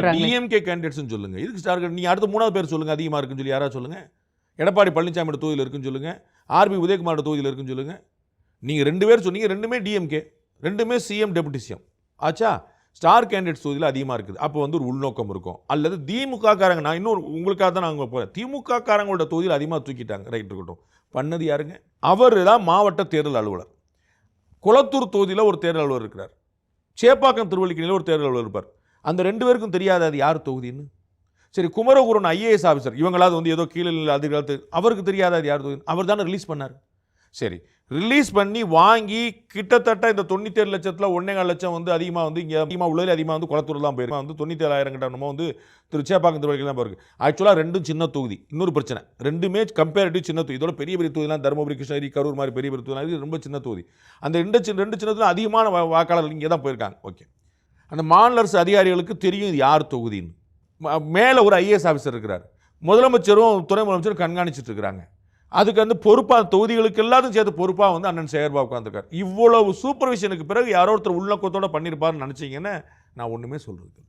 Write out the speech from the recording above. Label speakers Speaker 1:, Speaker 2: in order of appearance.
Speaker 1: DMK கேண்டிடேட்ஸ்னு சொல்லுங்க. இதுக்கு star நீ அடுத்த மூணாவது பேர் சொல்லுங்க. அதிகமா இருக்குன்னு சொல்லி யாராவது சொல்லுங்க? எடப்பாடி பழனிசாமியோட தொகுதியில் இருக்குன்னு சொல்லுங்க. ஆர்பி உதயகுமாரோட தொகுதியில் இருக்குன்னு சொல்லுங்க. நீங்க ரெண்டு பேர் சொன்னீங்க. ரெண்டுமே டிஎம்கே ரெண்டுமே சிஎம் டெபுட்டி சிஎம் ஆச்சா? ஸ்டார் கேண்டிடேட்ஸ் தொகுதியில் அதிகமாக இருக்குது. அப்போ வந்து ஒரு உள்நோக்கம் இருக்கும். அல்லது திமுக காரங்க நான் இன்னொரு உங்களுக்காக தான் நாங்கள் போகிறேன் திமுக காரங்களோட தொகுதியில் அதிகமாக தூக்கிட்டாங்க. ரைட் இருக்கட்டும். பண்ணது யாருங்க? அவர் தான் மாவட்ட தேர்தல் அலுவலர். குளத்தூர் தொகுதியில் ஒரு தேர்தல் அலுவலர் இருக்கிறார். சேப்பாக்கம் திருவள்ளிக்கணியில் ஒரு தேர்தல் அலுவலர் இருப்பார். அந்த ரெண்டு பேருக்கும் தெரியாது அது யார் தொகுதின்னு. சரி குமரகுருன் ஐஏஎஸ் ஆஃபீஸர் இவங்களாவது வந்து ஏதோ கீழே அதிகாரத்து அவருக்கு தெரியாத அது யார் தொகுதி அவர் தானே ரிலீஸ் பண்ணார். சரி ரிலீஸ் பண்ணி வாங்கி கிட்டத்தட்ட இந்த தொண்ணூத்தேழு லட்சத்தில் ஒன்றே லட்சம் வந்து அதிகமாக வந்து இங்கே அதிகமாக உள்ளதில் அதிகமாக வந்து குளத்தூர் தான் போயிருக்கு. வந்து தொண்ணூத்தேழாயிரம் கிட்ட நம்ம வந்து திருச்சேப்பாக்கம் சேப்பாக்கம் தான் போயிருக்கு. ஆக்சுவலாக ரெண்டும் சின்ன தொகுதி இன்னொரு பிரச்சனை. ரெண்டுமே கம்பேரிட்டிவ் சின்ன தொகுதி. இதோட பெரிய பெரிய தொகுதிலாம் தருமபுரி கிருஷ்ணகிரி கரூர் மாதிரி பெரிய பெரிய தொகுதி ரொம்ப சின்ன தொகுதி. அந்த ரெண்டு சின்ன ரெண்டு சின்ன அதிகமான வா- வாக்காளர்கள் இங்கே தான் போயிருக்காங்க. ஓகே அந்த மாநில அரசு அதிகாரிகளுக்கு தெரியும் இது யார் தொகுதின்னு. ம- மேலே ஒரு ஐஏஎஸ் ஆஃபீஸர் இருக்கிறார். முதலமைச்சரும் துணை முதலமைச்சரும் கண்காணிச்சிட்டு இருக்கிறாங்க. அதுக்கு வந்து பொறுப்பாக தொகுதிகளுக்கு எல்லாத்தையும் சேர்த்து பொறுப்பாக வந்து அண்ணன் சேகர்பாபு உட்காந்துருக்கார் இவ்வளவு சூப்பர்விஷனுக்கு பிறகு யாரோ ஒருத்தர் உள்நோக்கத்தோட பண்ணியிருப்பாருன்னு நினச்சிங்கன்னு நான் ஒன்றுமே சொல்கிறது